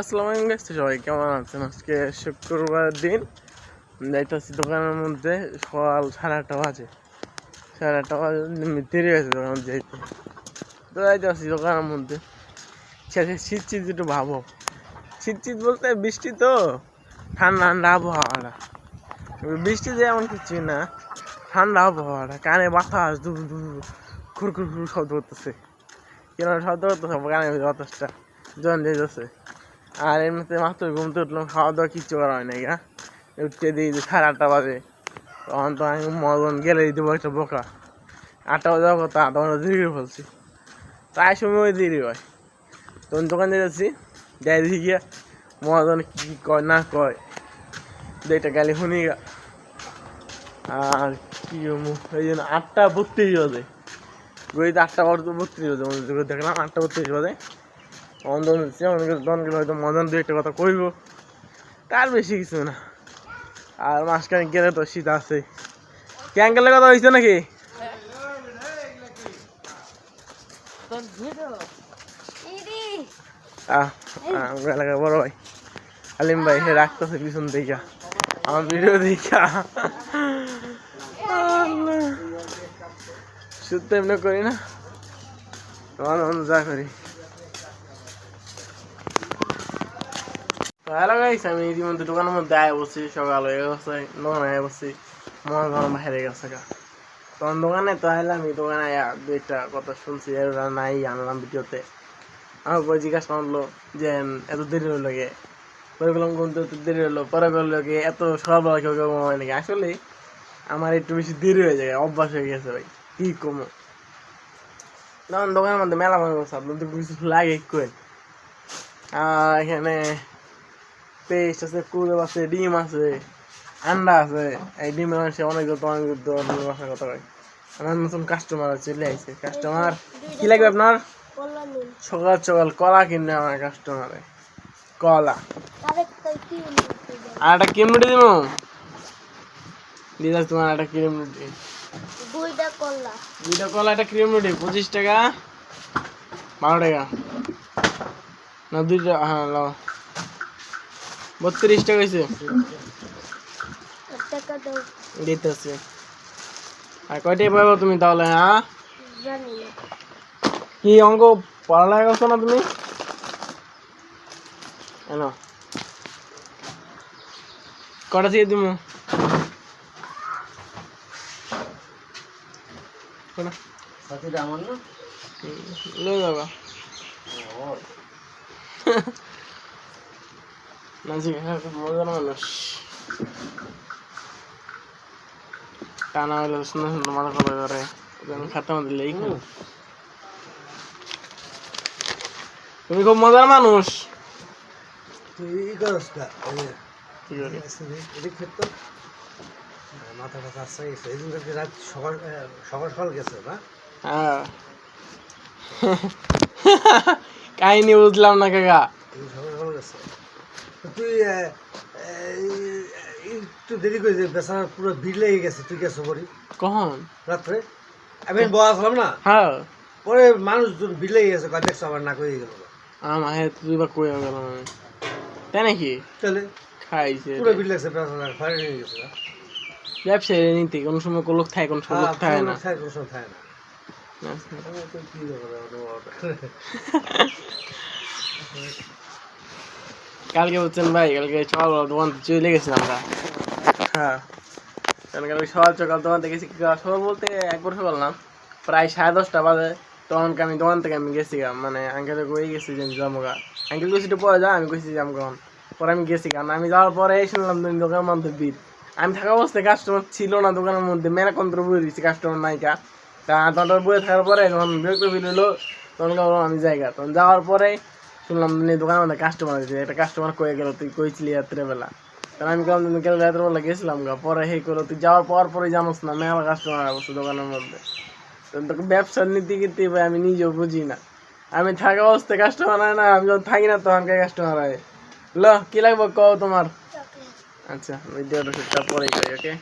আসসালামু আলাইকুম সবাই কেমন আছেন? আজকে শুক্রবার দিন। যাইতেছি দোকানের মধ্যে, সকাল সাড়ে আটটা বাজে। সাড়ে আটটা বাজে দেরি হয়েছে দোকান যাইতে। তো যাইতেছি দোকানের মধ্যে। শেষে শীত শীত একটু ভাবো। শীত শীত বলতে বৃষ্টি তো, ঠান্ডা ঠান্ডা আবহাওয়াটা। বৃষ্টি যে এমন কিছু না, ঠান্ডা আবহাওয়াটা। কানে বাতাস দু দু খুর খুর খুর শব্দ করতেছে কেন শব্দ করতেছে কানে বাতাসটা জন যেতেছে আর এমনিতে মাত্র ঘুম থেকে উঠলাম, খাওয়া দাওয়া কিচ্ছু করা হয় না গা উঠতে দিই যে সাড়ে আটটা বাজে। তখন তো আমি মদন গেলে দেবো একটা বোকা। আটটা বাজে কথা তখন দেরি করে ফেলছি। প্রায় সময় দেরি হয়। তখন দোকান যাচ্ছি, যাই দেখি গিয়া মদন কী কয়, না কয়। দুইটা গালি শুনি গা। আর কি এই জন্য আটটা বত্রিশ বাজে। গড়িতে আটটা বত্রিশ বাজে দেখলাম আটটা বত্রিশ বাজে। অন্ধন হচ্ছে অনেকে দনগুলো হয়তো মদন দু একটা কথা কইব। তার বেশি কিছু না। আর মাঝখানে গেলে তো শীত আছে ক্যাঙ্কেলের কথা হয়েছে নাকি? বড় ভাই। আলিম ভাই, হে রাখতেছে পিছন দেখা আমার ভিডিও দেখা শুধু এমনি করি না। তোমার যা করি। তো হ্যালো আমি ইতিমধ্যে দোকানের মধ্যে আয় বসছি, সকাল হয়ে গেছে দোকানে আয় বসছি, মনে করেন বাইরে গেছে গা। তখন দোকানে তো আইলাম এই দোকানে আয়া দুইটা কথা শুনছি এরা নাই, আনলাম ভিডিওতে। আমার পরে জিজ্ঞাসা করল যে, এত দেরি হলো গে পরে বললাম কোন তো এত দেরি হলো। পরে বলল কি, এত সকালবেলা কেউ কেউ হয় নাকি? আসলে আমার একটু বেশি দেরি হয়ে যায়, অভ্যাস হয়ে গেছে ভাই, কি কমো? তখন দোকানের মধ্যে মেলা মানুষ কিছু লাগে কই? আর এখানে পেস্ট আছে কুলব আছে ডিম আছে আন্ডা আছে। এই ডিমের মাসে অনেক যত অনেক যত বাসার কথা কয়। আমার নতুন কাস্টমার চলে আইছে। কাস্টমার কি লাগবে আপনার? সকাল সকাল কলা কিনে আমার কাস্টমারে কলা। আর একটা কিম রুটি দিব দিদা তোমার একটা ক্রিম রুটি দুইটা করলা দুইটা কলা একটা ক্রিম রুটি পঁচিশ টাকা বারো টাকা। না দুইটা হ্যাঁ লাও বত্রিশ টাকা হয়েছে টাকা আর কয়টায় পাবো তুমি তাহলে হ্যাঁ? কি অঙ্ক পড়ালেখা করছ না তুমি? কেন? কটা থেকে তুমি আমার না। লয়ে যাবা না জি হ্যাঁ খুব মজার মানুষ হলে সুন্দর সুন্দর মাথা খোলা করে আমি খাতে মধ্যে লেই তুমি খুব মজার মানুষ মাথা ব্যথা আসছে এই দিনকে রাত সকাল সকাল সকাল গেছে না হ্যাঁ কাহিনী বুঝলাম না কাকা এই সকাল সকাল গেছে তো তুই একটু দেরি করে যে বেচারার পুরো ভিড় লেগে গেছে তুই গেছো বলি কখন? রাত্রে। আমি বয়া আসলাম না? হ্যাঁ। পরে মানুষ ভিড় লেগে গেছে কয় দেখছ আমার না করে গেল আমার হ্যাঁ তুই বা কই গেল তাই নাকি? চলে খাইছে পুরো ভিড় লাগছে বেচারার ফায়ার হয়ে গেছে। ব্যবসায়ী নীতি কোনো সময় কোনো লোক থাকে কোনো সময় লোক থাকে না। থাকে কোনো সময় থাকে না। তো কি কালকে বলছেন ভাই কালকে সকাল দোকান চলে গেছি আমরা। হ্যাঁ। কালকে সকাল সকাল দোকান থেকে গেছি সকাল বলতে একবার সকাল না প্রায় সাড়ে দশটা বাজে। তখন আমি দোকান থেকে আমি গেছি গা মানে আঙ্কেল কই গেছি যে আমি গা। আঙ্কেল কইছি একটু পরে যা আমি কইছি কখন পরে আমি গেছি কারণ আমি যাওয়ার পরে শুনলাম তুমি দোকানের মধ্যে ভিড় আমি থাকা অবস্থায় কাস্টমার ছিল না দোকানের মধ্যে মেলা কন্ত্র বই দিচ্ছি কাস্টমার নাইকা তা তখন বয়ে থাকার পরে যখন বিরক্ত ফিল হলো তখন আমি জায়গা তখন যাওয়ার পরে শুনলাম তুমি দোকানের মধ্যে কাস্টমার আছে একটা কাস্টমার কয়ে গেল তুই কইছিলি রাত্রেবেলা। তখন আমি কেমন তুমি গেলে রাত্রেবেলা গেছিলাম গা পরে হে করো তুই যাওয়ার পর পরে জানোস না মেলা কাস্টমার অবশ্য দোকানের মধ্যে। তোকে ব্যবসার নীতি কীর্তি ভাই আমি নিজেও বুঝি না। আমি থাকা অবস্থায় কাস্টমার হয় না আমি যখন থাকি না তখন কে কাস্টমার হয়? ল কি লাগবে কও তোমার? আচ্ছা ভিডিওটা সেটা পরে করি ওকে